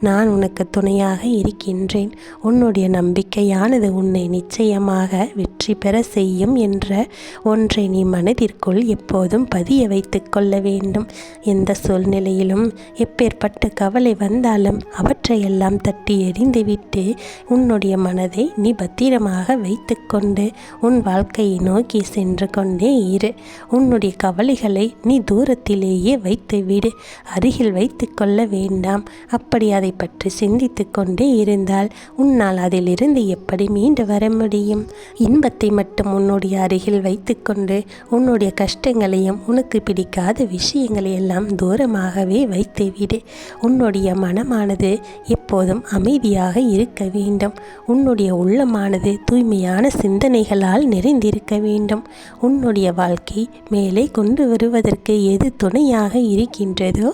நான் உனக்கு துணையாக இருக்கின்றேன். உன்னுடைய நம்பிக்கையானது உன்னை நிச்சயமாக வெற்றி பெற செய்யும் என்ற ஒன்றை நீ மனதிற்குள் எப்போதும் பதிய வைத்து கொள்ள வேண்டும். எந்த சூழ்நிலையிலும் எப்பேற்பட்ட கவலை வந்தாலும் அவற்றையெல்லாம் தட்டி எறிந்துவிட்டு உன்னுடைய மனதை நீ பத்திரமாக வைத்துக்கொண்டு உன் வாழ்க்கையை நோக்கி சென்று கொண்டே இரு. உன்னுடைய கவலைகளை நீ தூரத்திலேயே வைத்துவிடு. அருகில் வைத்து கொள்ள வேண்டாம். அப்படி அதை அதை பற்றி சிந்தித்து கொண்டே இருந்தால் உன்னால் அதிலிருந்து எப்படி மீண்டு வர முடியும்? இன்பத்தை மட்டும் உன்னுடைய அருகில் வைத்துக்கொண்டு உன்னுடைய கஷ்டங்களையும் உனக்கு பிடிக்காத விஷயங்களை எல்லாம் தூரமாகவே வைத்துவிடு. உன்னுடைய மனமானது எப்போதும் அமைதியாக இருக்க வேண்டும். உன்னுடைய உள்ளமானது தூய்மையான சிந்தனைகளால் நிறைந்திருக்க வேண்டும். உன்னுடைய வாழ்க்கை மேலே கொண்டு வருவதற்கு எது துணையாக இருக்கின்றதோ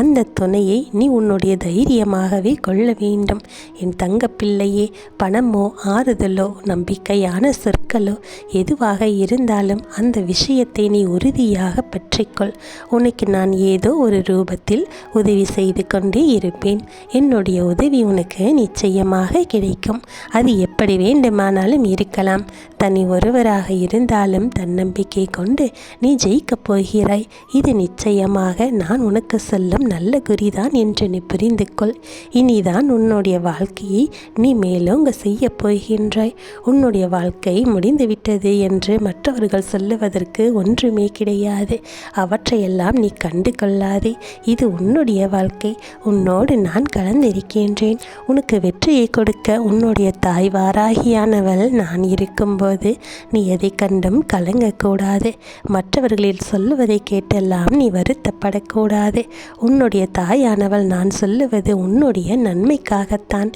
அந்த துணையை நீ உன்னுடைய தைரியமாகவே கொள்ள வேண்டும். என் தங்க பிள்ளையே பணமோ ஆறுதலோ நம்பிக்கையான சொற்களோ எதுவாக இருந்தாலும் அந்த விஷயத்தை நீ உறுதியாக பற்றிக்கொள். உனக்கு நான் ஏதோ ஒரு ரூபத்தில் உதவி செய்து கொண்டே இருப்பேன். என்னுடைய உதவி உனக்கு நிச்சயமாக கிடைக்கும். அது எப்படி வேண்டுமானாலும் இருக்கலாம். தனி ஒருவராக இருந்தாலும் தன்னம்பிக்கை கொண்டு நீ ஜெயிக்கப் போகிறாய். இது நிச்சயமாக நான் உனக்கு சொல்லும் நல்ல குறிதான் என்று நீ புரிந்து கொள் இனிதான் உன்னுடைய வாழ்க்கையை நீ மேலோங்க செய்ய போகின்றாய். உன்னுடைய வாழ்க்கை முடிந்துவிட்டது என்று மற்றவர்கள் சொல்லுவதற்கு ஒன்றுமே கிடையாது. அவற்றையெல்லாம் நீ கண்டு கொள்ளாதே இது உன்னுடைய வாழ்க்கை. உன்னோடு நான் கலந்திருக்கின்றேன். உனக்கு வெற்றியை கொடுக்க உன்னுடைய தாய்வார் வாராகியானவள் நான் இருக்கும்போது நீ எதை கண்டும் கலங்கக்கூடாது. மற்றவர்களில் சொல்லுவதை கேட்டெல்லாம் நீ வருத்தப்படக்கூடாது. உன்னுடைய தாயானவள் நான் சொல்லுவது உன்னுடைய நன்மைக்காகத்தான்.